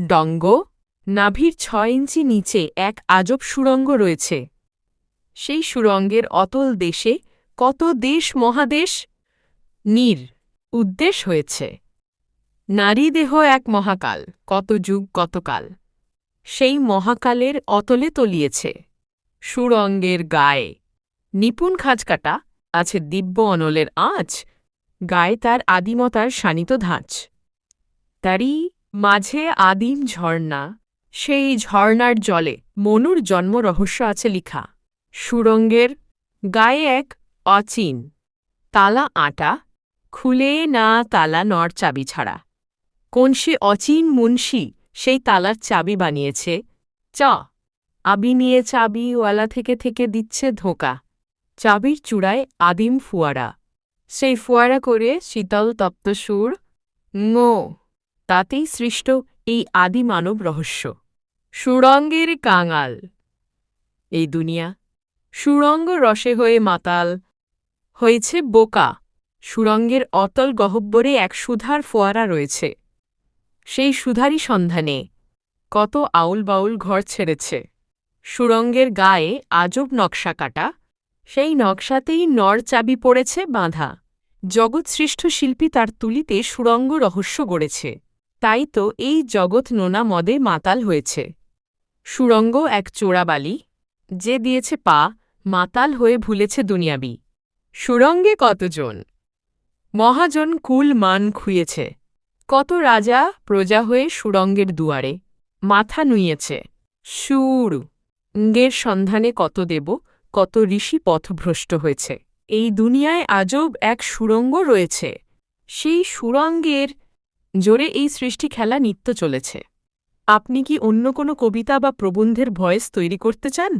ডঙ্গ, নাভির ছয় ইঞ্চি নিচে এক আজব সুড়ঙ্গ রয়েছে। সেই সুড়ঙ্গের অতল দেশে কত দেশ মহাদেশ? নীর উদ্দেশ হয়েছে। নারী দেহ এক মহাকাল, কত যুগ কতকাল। সেই মহাকালের অতলে তলিয়েছে। সুরঙ্গের গায়ে নিপুণ খাজকাটা, আছে দিব্য অনলের আঁচ, গায়ে তার আদিমতার শানিত ধাঁচ। তারই মাঝে আদিম ঝর্ণা, সেই ঝর্ণার জলে মনুর জন্ম রহস্য আছে লিখা। সুরঙ্গের গায়ে এক অচিন, তালা আটা, খুলে না তালা নর চাবি ছাড়া। কোন সে অচিন মুন্সি সেই তালার চাবি বানিয়েছে? চ আবি নিয়ে চাবিওয়ালা থেকে থেকে দিচ্ছে ধোকা। চাবির চূড়ায় আদিম ফুয়ারা। সেই ফুয়ারা করে শীতল তপ্ত সুর ngো তাতেই সৃষ্ট এই আদি মানব রহস্য। সুরঙ্গের কাঙাল। এই দুনিয়া সুরঙ্গ রসে হয়ে মাতাল হয়েছে বোকা। সুরঙ্গের অতল গহব্বরে এক সুধার ফোয়ারা রয়েছে। সেই সুধারই সন্ধানে কত আউল বাউল ঘর ছেড়েছে। সুরঙ্গের গায়ে আজব নকশা কাটা, সেই নকশাতেই নর চাবি পড়েছে বাঁধা। জগৎসৃষ্ট শিল্পী তার তুলিতে সুরঙ্গ রহস্য গড়েছে। তাই তো এই জগৎ নোনা মদে মাতাল হয়েছে। সুরঙ্গ এক চোরাবালি, যে দিয়েছে পা, মাতাল হয়ে ভুলেছে দুনিয়াবি। সুরঙ্গে কতজন? মহাজন কুল মান খুইয়েছে। কত রাজা প্রজা হয়ে সুরঙ্গের দুয়ারে মাথা নুইয়েছে। সুর, ঙ্গের সন্ধানে কত দেব, কত ঋষি পথভ্রষ্ট হয়েছে। এই দুনিয়ায় আজব এক সুরঙ্গ রয়েছে। সেই সুরঙ্গের জোরে এই সৃষ্টি খেলা নিত্য চলেছে। আপনি কি অন্য কোনো কবিতা বা প্রবন্ধের ভয়েস তৈরি করতে চান?